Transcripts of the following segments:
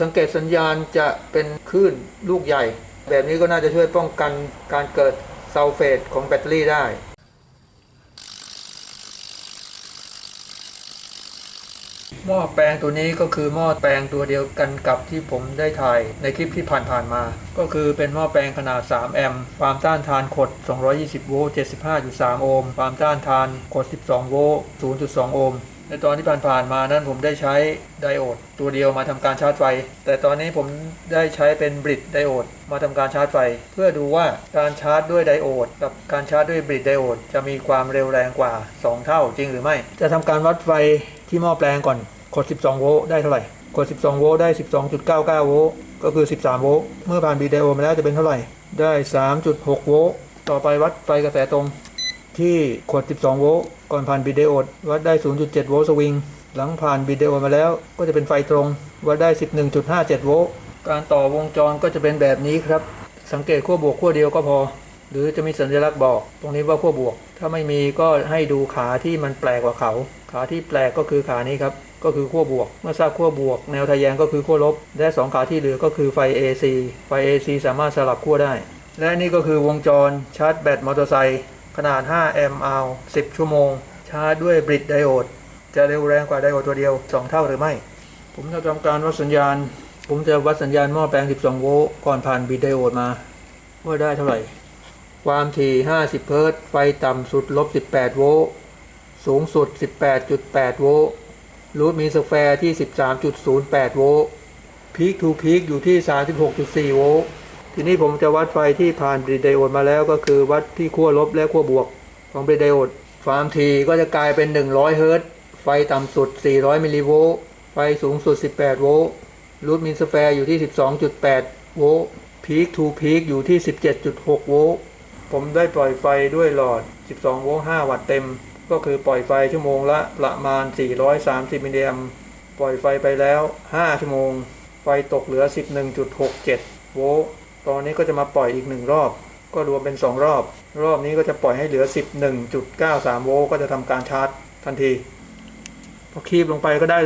สังเกตสัญญาณจะเป็นคลื่นลูกใหญ่ แบบนี้ก็น่าจะช่วยป้องกันการเกิดซัลเฟตของแบตเตอรี่ได้หม้อแปลงตัวนี้ก็คือหม้อแปลงตัวเดียวกันกับที่ผมได้ถ่ายในคลิปที่ผ่านๆมา ก็คือเป็นหม้อแปลงขนาด 3 แอมป์ความต้านทานขด 220 โวลต์ 75.3 โอห์ม ความต้านทานขด 12 โวลต์ 0.2 โอห์ม ในตอนที่ผ่านๆมานั้นผมได้ใช้ไดโอดตัวเดียวมาทำการชาร์จไฟ แต่ตอนนี้ผมได้ใช้เป็นบริดไดโอดมาทำการชาร์จไฟ เพื่อดูว่าการชาร์จด้วยไดโอดกับการชาร์จด้วยบริดไดโอดจะมีความเร็วแรงกว่า 2 เท่าจริงหรือไม่ จะทำการวัดไฟที่หม้อแปลงก่อนกด 12 โวลต์ได้เท่าไหร่กด 12 โวลต์ได้ 12.99 โวลต์ก็คือ 13 โวลต์เมื่อผ่านบีเดโอดมาแล้วจะเป็นเท่าไหร่ ได้ 3.6 โวลต์ต่อไปวัดไฟกระแสตรงที่กด12 โวลต์ ก่อนผ่านบีเดโอวัดได้ 0.7 โวลต์สวิง หลังผ่านบีเดโอมาแล้วก็จะเป็นไฟตรง วัดได้ 11.57 โวลต์ การต่อวงจรก็จะเป็นแบบนี้ครับ สังเกตขั้วบวกขั้วเดียวก็พอ หรือจะมีสัญลักษณ์บอก ตรงนี้ว่าขั้วบวก ถ้าไม่มีก็ให้ดูขาที่มันแปลกกว่าเขา ขาที่แปลกก็คือขานี้ครับ ก็คือขั้วบวก เมื่อทราบขั้วบวก แนวทะแยงก็คือขั้วลบ และสองขาที่เหลือก็คือไฟ AC ไฟ AC สามารถสลับขั้วได้ และนี่ก็คือวงจรชาร์จแบตมอเตอร์ไซค์ ขนาด 5 แอมป์เอา10 ชั่วโมง ชาร์จด้วยบริดไดโอด จะเร็วแรงกว่าไดโอดตัวเดียว 2 เท่าหรือไม่ ผมจะทำการวัดสัญญาณ ผมจะวัดสัญญาณหม้อแปลง 12 โวลต์ก่อนผ่านบริดไดโอดมา ว่าได้เท่าไหร่ ความถี่ 50 เฮิรตซ์ไฟต่ำสุดลบ 18 โวลต์สูงสุด 18.8 โวลต์รูทมีสแควร์ที่ 13.08 โวลต์พีคทูพีคอยู่ที่ 36.4 โวลต์ ทีนี้ผมจะวัดไฟที่ผ่านบริดไดโอดมาแล้วก็คือวัดที่ขั้วลบและขั้วบวกของบริดไดโอดความถี่ก็จะกลายเป็น 100 เฮิรตซ์ไฟต่ำสุด 400 มิลลิโวลต์ไฟสูงสุด 18 โวลต์รูทมีสแควร์อยู่ที่ 12.8 โวลต์พีคทูพีคอยู่ที่ 17.6 โวลต์ผมได้ปล่อยไฟด้วยหลอด 12 โวลต์ 5 วัตต์เต็ม ก็คือปล่อยไฟชั่วโมงละประมาณ 430 มิลลิแอมป์ปล่อยไฟไปแล้ว 5 ชั่วโมง ไฟตกเหลือ 11.67 โวลต์ ตอนนี้ก็จะมาปล่อยอีก1รอบ ก็รวมเป็น 2 รอบ รอบนี้ก็จะปล่อยให้เหลือ 11.93 โวลต์ก็จะทำการชาร์จทันที พอคีบลงไปก็ได้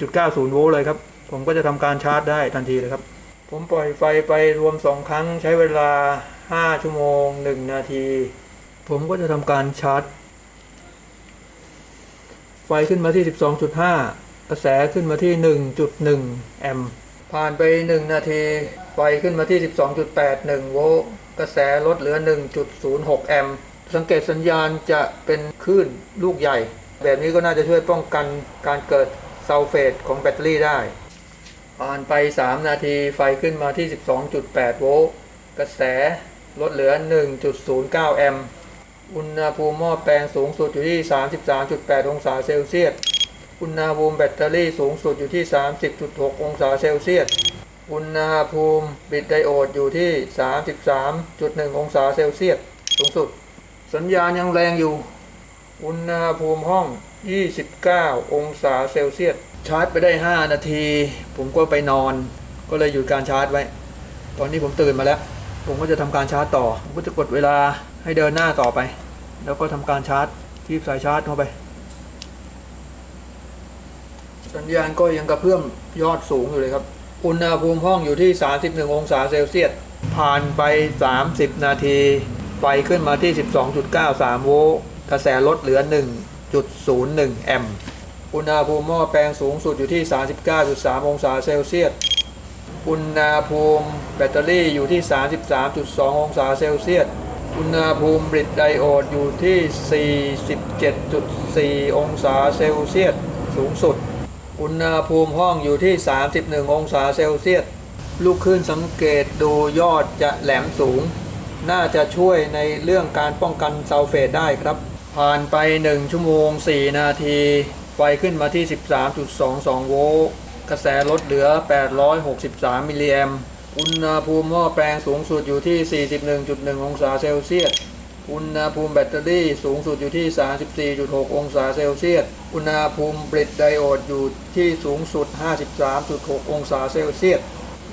11.90 โวลต์เลยครับ ผมก็จะทำการชาร์จได้ทันทีเลยครับ ผมปล่อยไฟไปรวม 2 ครั้งใช้เวลา 5 ชั่วโมง 1 นาที ผมก็จะทำการชาร์จ ไฟขึ้นมาที่ 12.5 กระแสขึ้นมาที่ 1.1 แอมป์ผ่านไป 1 นาที ไฟขึ้นมาที่ 12.81 โวลต์กระแสลดเหลือ 1.06 แอมป์สังเกตสัญญาณจะเป็นคลื่นลูกใหญ่ แบบนี้ก็น่าจะช่วยป้องกันการเกิดซัลเฟตของแบตเตอรี่ได้ ผ่านไป 3 นาทีไฟขึ้นมาที่ 12.8 โวลต์กระแสลดเหลือ 1.09 แอมป์อุณหภูมิหม้อแปลงสูงสุดอยู่ที่ 33.8 องศาเซลเซียส อุณหภูมิแบตเตอรี่สูงสุดอยู่ที่ 30.6 องศาเซลเซียส อุณหภูมิบิดไดโอดอยู่ที่ 33.1 องศาเซลเซียสสูงสุด สัญญาณยังแรงอยู่ อุณหภูมิห้อง 29 องศาเซลเซียสชาร์จไปได้ 5 นาที ผมก็ไปนอน ก็เลยหยุดการชาร์จไว้ ตอนนี้ผมตื่นมาแล้ว ผมก็จะทำการชาร์จต่อ ผมก็จะกดเวลาให้เดินหน้าต่อไป แล้วก็ทำการชาร์จทีบสายชาร์จเข้าไป สัญญาณก็ยังกระเพื่อมยอดสูงอยู่เลยครับ อุณหภูมิห้องอยู่ที่ 31 องศาเซลเซียส ผ่านไป 30 นาที ไฟขึ้นมาที่ 12.93 โวลต์ กระแสลดเหลือ 1.01 แอมป์ อุณหภูมิหม้อแปลงสูงสุดอยู่ที่ 39.3 องศาเซลเซียส อุณหภูมิแบตเตอรี่อยู่ที่ 33.2 องศาเซลเซียส อุณหภูมิบริดไดโอดอยู่ที่ 47.4 องศาเซลเซียส สูงสุด อุณหภูมิห้องอยู่ที่ 31 องศาเซลเซียส ลูกขึ้นสังเกตดูยอดจะแหลมสูง น่าจะช่วยในเรื่องการป้องกันซัลเฟตได้ครับ ผ่านไป 1 ชั่วโมง 4 นาที ไฟขึ้นมาที่ 13.22 โวลต์กระแสลดเหลือ 863 มิลลิแอมป์อุณหภูมิหม้อแปลงสูงสุดอยู่ที่ 41.1 องศาเซลเซียส อุณหภูมิแบตเตอรี่สูงสุดอยู่ที่ 34.6 องศาเซลเซียส อุณหภูมิบริดไดโอดอยู่ที่สูงสุด 53.6 องศาเซลเซียส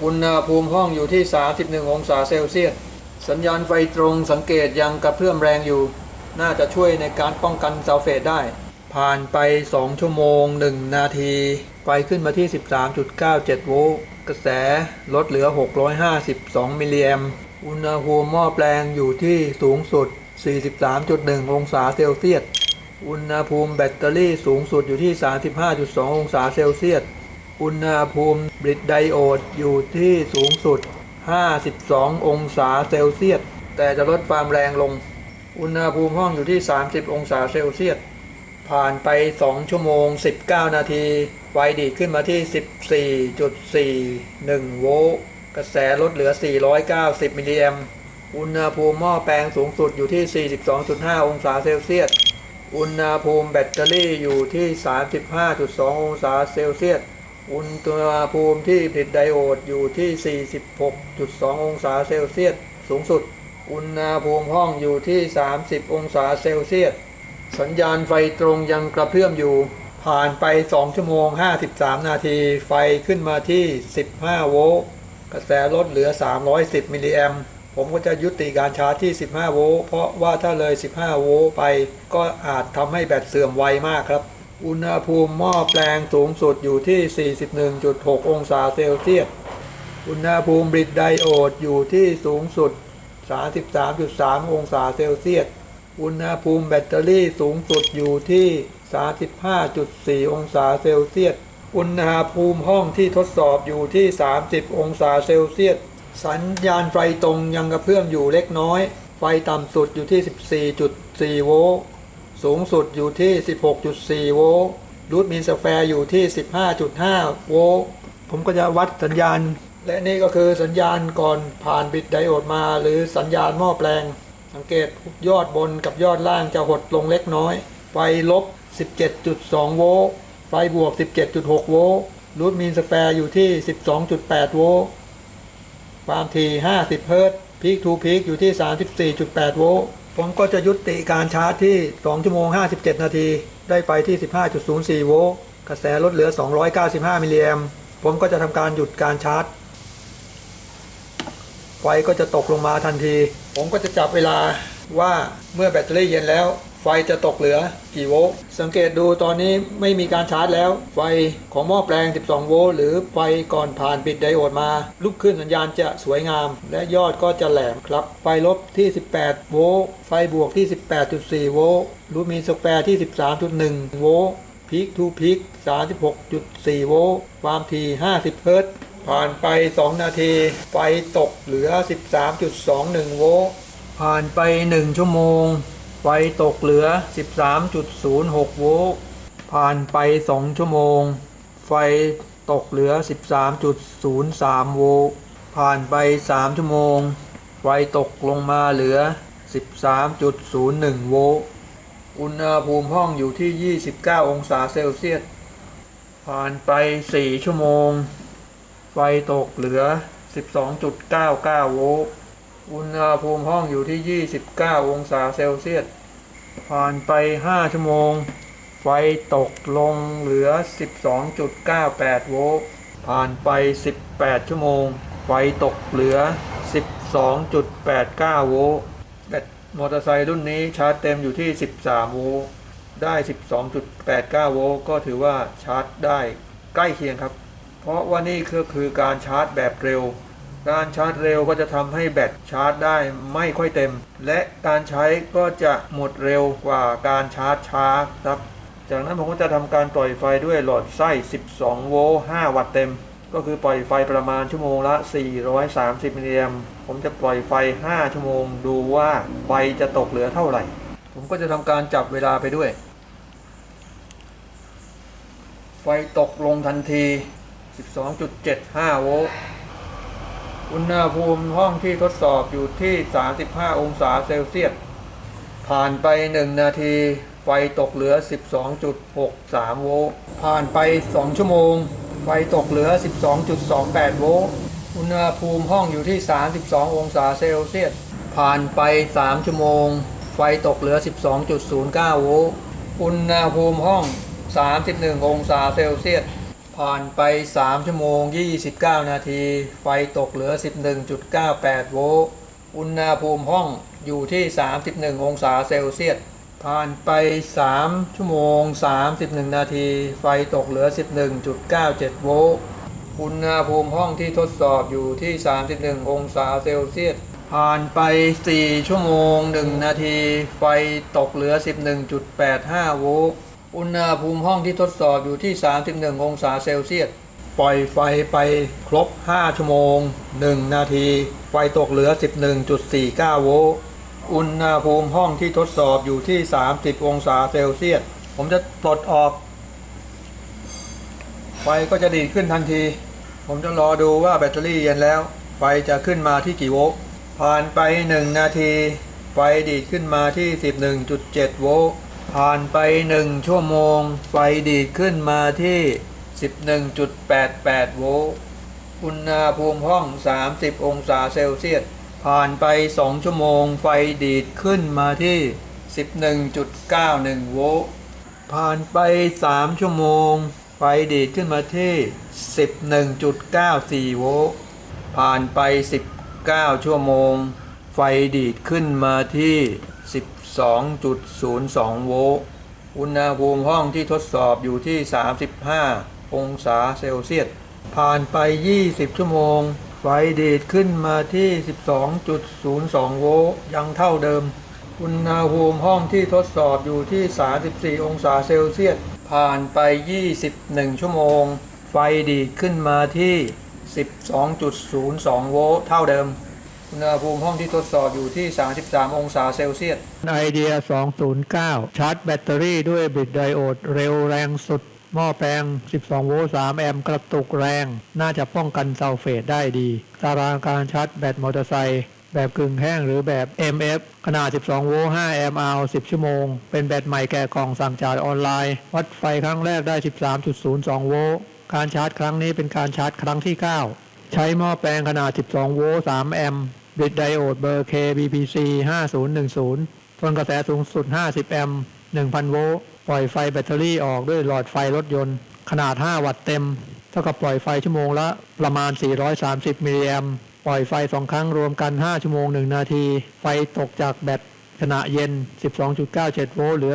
อุณหภูมิห้องอยู่ที่ 31 องศาเซลเซียส สัญญาณไฟตรงสังเกตยังกระเพื่อมแรงอยู่ น่าจะช่วยในการป้องกันซัลเฟตได้ ผ่านไป 2 ชั่วโมง 1 นาที ไฟขึ้นมาที่ 13.97 โวลต์ กระแสลดเหลือ 652 มิลลิแอม อุณหภูมิหม้อแปลงอยู่ที่สูงสุด 43.1 องศาเซลเซียส อุณหภูมิแบตเตอรี่สูงสุดอยู่ที่ 35.2 องศาเซลเซียส อุณหภูมิบริดไดโอดอยู่ที่สูงสุด 52 องศาเซลเซียส แต่จะลดความแรงลง อุณหภูมิห้องอยู่ที่ 30 องศาเซลเซียส ผ่านไป 2 ชั่วโมง 19 นาที ไฟดีขึ้นมาที่ 14.41 โวลต์ กระแสลดเหลือ 490 มิลลิแอมป์ อุณหภูมิหม้อแปลงสูงสุดอยู่ที่ 42.5 องศาเซลเซียส อุณหภูมิแบตเตอรี่อยู่ที่ 35.2 องศาเซลเซียส อุณหภูมิที่ผลิตไดโอดอยู่ที่ 46.2 องศาเซลเซียส สูงสุด อุณหภูมิห้องอยู่ที่ 30 องศาเซลเซียส สัญญาณไฟตรงยังกระเพื่อมอยู่ ผ่านไป 2 ชั่วโมง 53 นาที ไฟขึ้นมาที่ 15 โวลต์ กระแสลดเหลือ 310 มิลลิแอมป์ ผมก็จะยุติการชาร์จที่ 15 โวลต์เพราะว่าถ้าเลย 15 โวลต์ไป ก็อาจทำให้แบตเสื่อมไวมากครับ อุณหภูมิหม้อแปลงสูงสุดอยู่ที่ 41.6 องศาเซลเซียส อุณหภูมิบริดไดโอดอยู่ที่สูงสุด 33.3 องศาเซลเซียส อุณหภูมิแบตเตอรี่สูงสุดอยู่ที่ 35.4 องศาเซลเซียส อุณหภูมิห้องที่ทดสอบอยู่ที่ 30 องศาเซลเซียส สัญญาณไฟตรงยังกระเพื่อมอยู่เล็กน้อย ไฟต่ำสุดอยู่ที่ 14.4 โวลต์ สูงสุดอยู่ที่ 16.4 โวลต์ รูทมินสแฟร์อยู่ที่ 15.5 โวลต์ ผมก็จะวัดสัญญาณ และนี่ก็คือสัญญาณก่อนผ่านบิดไดโอดมา หรือสัญญาณหม้อแปลง สังเกตยอดบนกับยอดล่างจะหดลงเล็กน้อย ไฟลบ 17.2 โวลต์ ไฟบวก 17.6 โวลต์ รูทมินสแฟร์อยู่ที่ 12.8 โวลต์ ความถี่ 50 เฮิรตซ์พีคทูพีคอยู่ที่ 34.8 โวลต์ผมก็จะยุติการชาร์จที่ 2 ชั่วโมง 57 นาที ได้ไฟที่ 15.04 โวลต์กระแสลดเหลือ 295 มิลลิแอมผมก็จะทำการหยุดการชาร์จ ไฟก็จะตกลงมาทันที ผมก็จะจับเวลาว่าเมื่อแบตเตอรี่เย็นแล้ว ไฟจะตกเหลือกี่โวลต์สังเกตดูตอนนี้ไม่มีการชาร์จแล้ว ไฟของหม้อแปลง 12 โวลต์หรือไฟก่อนผ่านปิดไดโอดมา ลุกขึ้นสัญญาณจะสวยงาม และยอดก็จะแหลมครับ ไฟลบที่ 18 โวลต์ไฟบวกที่ 18.4 โวลต์รูทมีสแปร์ที่ 13.1 โวลต์พีคทูพีค36.4 โวลต์ความถี่50 เฮิรตซ์ผ่านไป 2 นาที ไฟตกเหลือ 13.21 โวลต์ผ่านไป 1 ชั่วโมง ไฟตกเหลือ 13.06 โวลต์ผ่านไป 2 ชั่วโมง ไฟตกเหลือ 13.03 โวลต์ผ่านไป 3 ชั่วโมง ไฟตกลงมาเหลือ 13.01 โวลต์อุณหภูมิห้องอยู่ที่ 29 องศาเซลเซียส ผ่านไป 4 ชั่วโมง ไฟตกเหลือ 12.99 โวลต์ อุณหภูมิห้องอยู่ที่ 29 องศาเซลเซียส ผ่านไป 5 ชั่วโมง ไฟตกลงเหลือ 12.98 โวลต์ ผ่านไป 18 ชั่วโมง ไฟตกเหลือ 12.89 โวลต์ แบตมอเตอร์ไซค์รุ่นนี้ชาร์จเต็มอยู่ที่ 13 โวลต์ ได้ 12.89 โวลต์ ก็ถือว่าชาร์จได้ใกล้เคียงครับ เพราะว่านี่ก็คือการชาร์จแบบเร็ว การชาร์จเร็วก็จะทำให้แบตชาร์จได้ไม่ค่อยเต็ม และการใช้ก็จะหมดเร็วกว่าการชาร์จช้าครับ จากนั้นผมก็จะทำการปล่อยไฟด้วยหลอดไส้ 12 โวลต์ 5 วัตต์เต็ม ก็คือปล่อยไฟประมาณชั่วโมงละ 430 มิลลิแอมผมจะปล่อยไฟ 5 ชั่วโมง ดูว่าไฟจะตกเหลือเท่าไหร่ ผมก็จะทำการจับเวลาไปด้วย ไฟตกลงทันที 12.75 โวลต์ อุณหภูมิห้องที่ทดสอบอยู่ที่ 35 องศาเซลเซียส ผ่านไป 1 นาที ไฟตกเหลือ 12.63 โวลต์ ผ่านไป 2 ชั่วโมง ไฟตกเหลือ 12.28 โวลต์ อุณหภูมิห้องอยู่ที่ 32 องศาเซลเซียส ผ่านไป 3 ชั่วโมง ไฟตกเหลือ 12.09 โวลต์ อุณหภูมิห้อง 31 องศาเซลเซียส ผ่านไป 3 ชั่วโมง 29 นาที ไฟตกเหลือ 11.98 โวลต์ อุณหภูมิห้องอยู่ที่ 31 องศาเซลเซียส ผ่านไป 3 ชั่วโมง 31 นาที ไฟตกเหลือ 11.97 โวลต์ อุณหภูมิห้องที่ทดสอบอยู่ที่ 31 องศาเซลเซียส ผ่านไป 4 ชั่วโมง 1 นาที ไฟตกเหลือ 11.85 โวลต์ อุณหภูมิห้องที่ทดสอบอยู่ที่ 31 องศาเซลเซียส ปล่อยไฟไปครบ 5 ชั่วโมง 1 นาที ไฟตกเหลือ 11.49 โวลต์ อุณหภูมิห้องที่ทดสอบอยู่ที่ 30 องศาเซลเซียส ผมจะปลดออก ไฟก็จะดีดขึ้นทันที ผมจะรอดูว่าแบตเตอรี่เย็นแล้ว ไฟจะขึ้นมาที่กี่โวลต์ ผ่านไป 1 นาที ไฟดีดขึ้นมาที่ 11.7 โวลต์ ผ่านไป1ชั่วโมง ไฟดีดขึ้นมาที่ 11.88 โวลต์อุณหภูมิห้อง 30 องศาเซลเซียส ผ่านไป2ชั่วโมง ไฟดีดขึ้นมาที่ 11.91 โวลต์ผ่านไป3ชั่วโมง ไฟดีดขึ้นมาที่ 11.94 โวลต์ผ่านไป 19 ชั่วโมง ไฟดีดขึ้นมาที่ 12.02 โวลต์ อุณหภูมิห้องที่ทดสอบอยู่ที่ 35 องศาเซลเซียส ผ่านไป 20 ชั่วโมง ไฟดีดขึ้นมาที่ 12.02 โวลต์ ยังเท่าเดิม อุณหภูมิห้องที่ทดสอบอยู่ที่ 34 องศาเซลเซียส ผ่านไป 21 ชั่วโมง ไฟดีดขึ้นมาที่ 12.02 โวลต์ เท่าเดิม อุณหภูมิห้องที่ทดสอบอยู่ที่ 33 องศาเซลเซียสไอเดีย 209 ชาร์จแบตเตอรี่ด้วยบิดไดโอด เร็วแรงสุด หม้อแปลง 12 โวลต์ 3 แอมป์กระตุกแรง น่าจะป้องกันซัลเฟตได้ดี ตารางการชาร์จแบตมอเตอร์ไซค์แบบกึ่งแห้งหรือแบบ MF ขนาด 12 โวลต์ 5 แอมป์เอา10 ชั่วโมง เป็นแบตใหม่แกะกล่องสั่งจ่ายออนไลน์ วัดไฟครั้งแรกได้ 13.02 โวลต์ การชาร์จครั้งนี้เป็นการชาร์จครั้งที่ 9 ใช้หม้อแปลงขนาด 12 โวลต์ 3 แอมป์บิดไดโอดเบอร์ KBPC 5010ทนกระแสสูงสุด 50 แอมป์ 1,000 โวลต์ ปล่อยไฟแบตเตอรี่ออกด้วยหลอดไฟรถยนต์ ขนาด 5 วัตต์เต็ม เท่ากับปล่อยไฟชั่วโมงละประมาณ 430 มิลลิแอมป์ปล่อยไฟ2ครั้งรวมกัน 5 ชั่วโมง 1 นาที ไฟตกจากแบตขณะเย็น 12.97 โวลต์ เหลือ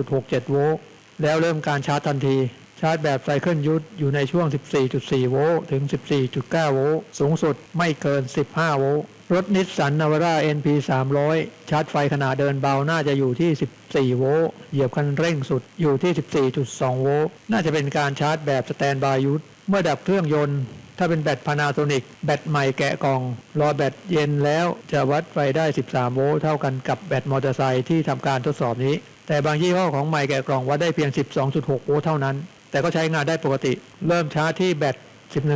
11.67 โวลต์ แล้วเริ่มการชาร์จทันที ชาร์จแบบไซเคิลยุทธอยู่ในช่วง 14.4 โวลต์ถึง 14.9 โวลต์สูงสุดไม่เกิน 15 โวลต์รถนิสสันนาวาร่า NP 300 ชาร์จไฟขณะเดินเบาน่าจะอยู่ที่ 14 โวลต์ เหยียบคันเร่งสุดอยู่ที่ 14.2 โวลต์ น่าจะเป็นการชาร์จแบบสแตนบายยุทธเมื่อดับเครื่องยนต์ ถ้าเป็นแบตพานาโซนิกแบตใหม่แกะกล่อง รอแบตเย็นแล้วจะวัดไฟได้ 13 โวลต์เท่ากันกับแบตมอเตอร์ไซค์ที่ทำการทดสอบนี้ แต่บางยี่ห้อของใหม่แกะกล่องวัดได้เพียง 12.6 โวลต์เท่านั้น แต่ก็ใช้งานได้ปกติ เริ่มชาร์จที่แบต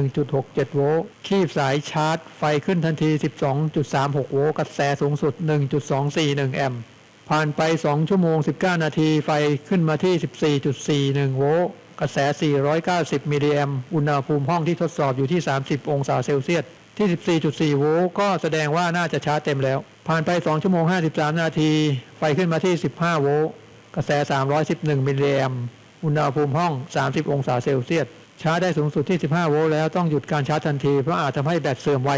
11.67 โวลต์คีบสายชาร์จ ไฟขึ้นทันที 12.36 โวลต์กระแสสูงสุด 1.241 แอมป์ผ่านไป 2 ชั่วโมง 19 นาทีไฟขึ้นมาที่ 14.41 โวลต์กระแส 490 มิลลิแอมป์อุณหภูมิห้องที่ทดสอบอยู่ที่ 30 องศาเซลเซียสที่ 14.4 โวลต์ก็แสดงว่าน่าจะชาร์จเต็มแล้ว ผ่านไป 2 ชั่วโมง 53 นาที ไฟขึ้นมาที่ 15 โวลต์กระแส 311 มิลลิแอมป์ อุณหภูมิห้อง 30 องศาเซลเซียสชาร์จได้สูงสุดที่ 15 โวลต์แล้วต้องหยุดการชาร์จทันที เพราะอาจทำให้แบตเสื่อมไว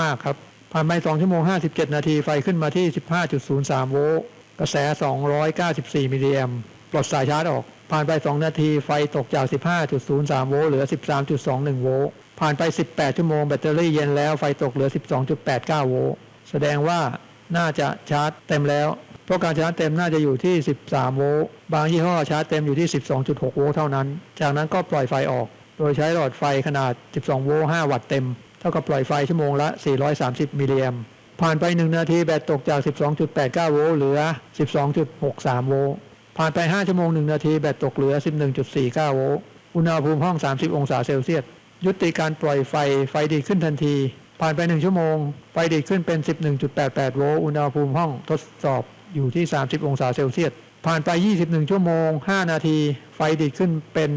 มากๆครับผ่านไป2ชั่วโมง 57 นาทีไฟขึ้นมาที่ 15.03 โวลต์กระแส 294 มิลลิแอมป์ปลดสายชาร์จออก ผ่านไป 2 นาทีไฟตกจาก 15.03 โวลต์เหลือ 13.21 โวลต์ผ่านไป 18 ชั่วโมงแบตเตอรี่เย็นแล้วไฟตกเหลือ 12.89 โวลต์แสดงว่าน่าจะชาร์จเต็มแล้ว เพราะการชาร์จเต็มน่าจะอยู่ที่ 13 โวลต์บางยี่ห้อชาร์จเต็มอยู่ที่ 12.6 โวลต์เท่านั้น จากนั้นก็ปล่อยไฟออก โดยใช้หลอดไฟขนาด 12 โวลต์ 5 วัตต์เต็ม เท่ากับปล่อยไฟชั่วโมงละ 430 มิลลิแอมป์ผ่านไป 1 นาทีแบตตกจาก 12.89 โวลต์เหลือ 12.63 โวลต์ผ่านไป 5 ชั่วโมง 1 นาทีแบตตกเหลือ 11.49 โวลต์อุณหภูมิห้อง 30 องศาเซลเซียสยุติการปล่อยไฟไฟดีดขึ้นทันที ผ่านไป 1 ชั่วโมง ไฟดีขึ้นเป็น 11.88 โวลต์อุณหภูมิห้องทดสอบ อยู่ที่ 30 องศาเซลเซียส ผ่านไป 21 ชั่วโมง 5 นาที ไฟดีดขึ้นเป็น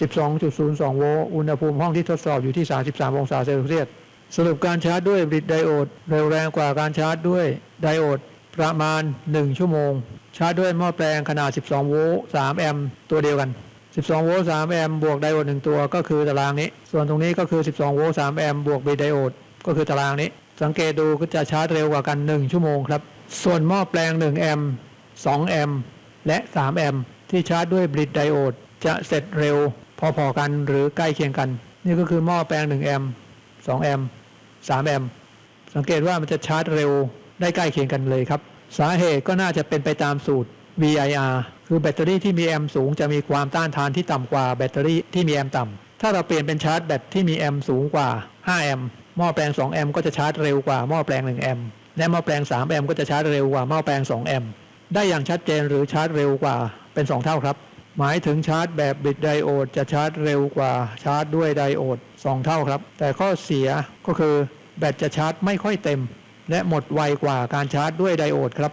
12.02 โวลต์ อุณหภูมิห้องที่ทดสอบอยู่ที่ 33 องศาเซลเซียส สรุปการชาร์จด้วยบริดไดโอดเร็วแรงกว่าการชาร์จด้วยไดโอดประมาณ 1 ชั่วโมง ชาร์จด้วยหม้อแปลงขนาด 12 โวลต์ 3 แอมป์ตัวเดียวกัน 12 โวลต์ 3 แอมป์บวกไดโอด 1 ตัวก็คือตารางนี้ ส่วนตรงนี้ก็คือ 12 โวลต์ 3 แอมป์บวกบริดไดโอดก็คือตารางนี้ สังเกตดูก็จะชาร์จเร็วกว่ากัน 1 ชั่วโมงครับ ส่วนหม้อแปลง 1 แอมป์2แอมป์และ 3 แอมป์ที่ชาร์จด้วยบริดไดโอด จะเสร็จเร็วพอๆกันหรือใกล้เคียงกัน นี่ก็คือหม้อแปลง 1 แอมป์2แอมป์3แอมป์สังเกตว่ามันจะชาร์จเร็วได้ใกล้เคียงกันเลยครับ สาเหตุก็น่าจะเป็นไปตามสูตร VIR คือแบตเตอรี่ที่มีแอมป์สูงจะมีความต้านทานที่ต่ำกว่าแบตเตอรี่ที่มีแอมป์ต่ำถ้าเราเปลี่ยนเป็นชาร์จแบตที่มีแอมป์สูงกว่า 5 แอมป์หม้อแปลง 2 แอมป์ก็จะชาร์จเร็วกว่าหม้อแปลง 1 แอมป์ และหม้อแปลง 3 แอมป์ก็จะชาร์จเร็วกว่าหม้อแปลง 2 แอมป์ได้อย่างชัดเจนหรือชาร์จเร็วกว่าเป็น 2 เท่าครับ หมายถึงชาร์จแบบบิดไดโอดจะชาร์จเร็วกว่าชาร์จด้วยไดโอด 2 เท่าครับ แต่ข้อเสียก็คือแบตจะชาร์จไม่ค่อยเต็ม และหมดไวกว่าการชาร์จด้วยไดโอดครับ